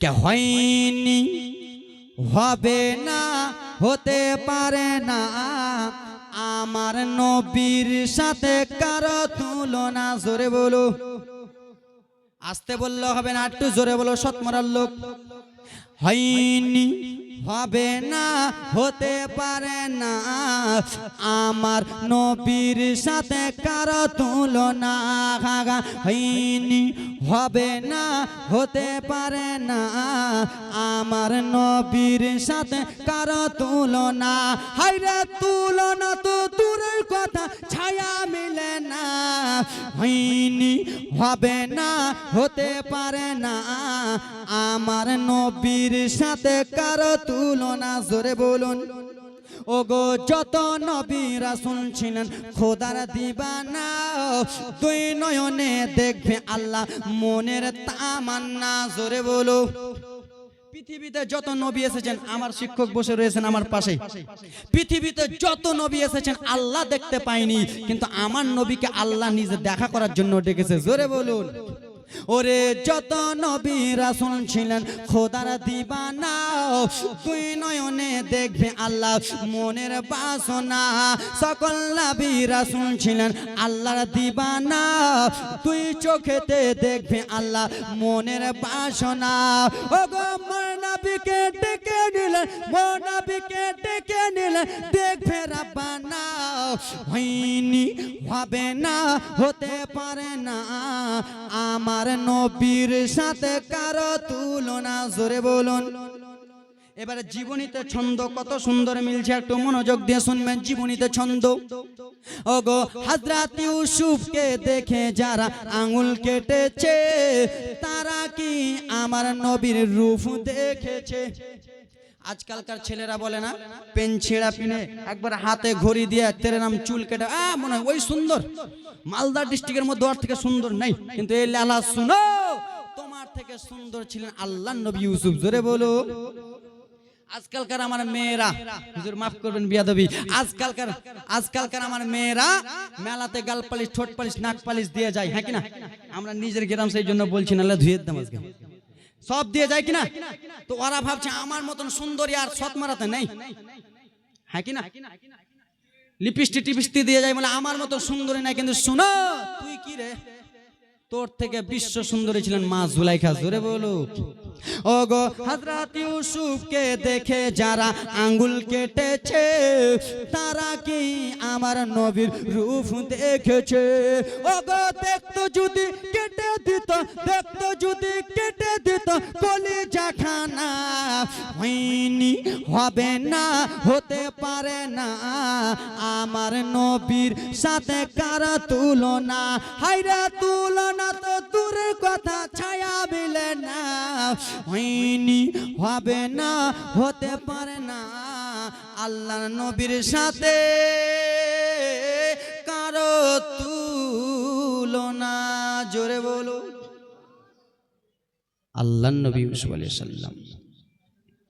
কে হয়নি হবে না হতে পারে না আমার নবীর সাথে কারও তুলনা জোরে বলো আসতে বললে হবে না একটু জোরে বলো, সৎমরার লোক। হয়নি, হবে না, হতে পারে না। আমার নবীর সাথে কারও তুলনা খাগা হয়নি, হবে না, হতে পারে না। আমার নবীর সাথে কারও তুলনা হাইরে তুলনা তো দূরের কথা, ছায়া মিলে না। হয়নি হবে না হতে পারে না। আমার নবীর সাথে কারও তুলনা, জোরে বলুন। ওগো, যত নবী রাসুল ছিলেন, খোদার দিবানা তুই নয়নে দেখবে আল্লাহ মনের তামান্না, জোরে বলো। পৃথিবীতে যত নবী এসেছেন, আমার শিক্ষক বসে রয়েছেন আমার পাশে। পৃথিবীতে যত নবী এসেছেন, আল্লাহ দেখতে পাইনি, কিন্তু আমার নবীকে আল্লাহ নিজে দেখা করার জন্য ডেকেছে। জোরে বলুন। ওরে যত নবী রাসুল ছিলেন, খোদার দিবানা তুই নয়নে দেখবে আল্লাহ মনের বাসনা। সকল নবী রাসুল ছিলেন, আল্লাহর দিবানা তুই চোখেতে দেখবে আল্লাহ মনের বাসনা। ও গো মোর নবীকে ডেকে নিলেন, মোর নবীকে ডেকে নিলেন, দেখবে রাব্বানা। হয়নি হবে না, হতে পারে না। আমার নবীর সাথে কারও তুলনা, জোরে বলুন। এবারে জীবনীতে ছন্দ কত সুন্দর মিলছে, একটু মনোযোগ দিয়ে শুনবেন, জীবনীতে ছন্দ। ওগো, হাজরাত ইউসুফকে দেখে যারা আঙুল কেটেছে, তারা কি আমার নবীর রূপ দেখেছে? আজকালকার ছেলেরা বলে না পেন ছেঁড়া পিনে একবার হাতে ঘড়ি দিয়ে তেরে নাম চুল কেটে আ মনে হয় ওই সুন্দর। মালদা ডিস্ট্রিক্টের মধ্যে ওর থেকে সুন্দর নাই কিন্তু এই লালা শুনো তোমার থেকে সুন্দর ছিলেন আল্লাহ নবী ইউসুফ জোরে বলো। আজকালকার আমার মেয়েরা হুজুর মাফ করবেন বিয়াদবি আজকালকার আজকালকার আমার মেয়েরা মেলাতে গাল পালিশ ঠোঁট পালিশ নাক পালিশ দিয়ে যায় হ্যাঁ কিনা আমরা নিজের গ্রাম সেই জন্য বলছি না ধুয়ে দাম আজকে। সব দিয়ে যায় কিনা? তো ওরা ভাবছে, আমার মতন সুন্দরী আর সৎ মারাতে নেই। হ্যাঁ কিনা? লিপস্টিক টিপিস্টি দিয়ে যায় বলে, আমার মতো সুন্দরী নাই। কিন্তু শোনো, তুই কি রে? তোর থেকে বিশ্ব সুন্দরী ছিলেন মা জুলাইখা, জোরে বলো। ও গো হযরত ইউসুফকে দেখে যারা আঙ্গুল কেটেছে, তারা কি আমার নবীর রূপ দেখেছে? ও গো দেখতো যদি কেটে দিত, দেখতো যদি কেটে দিত কলিজা খানা হয়নি, হবে না, হতে পারে না। আমার নবীর সাথে কারা তুলনা। হাইরা তুলনা তো দূরের কথা, ছায়া মিলে না। হয়নি, হবে না, হতে পারে না। আল্লাহ নবীর সাথে কারও তুলনা। জোরে বলো আল্লাহ নবী ইউসুফ আলাইহিস সালাম।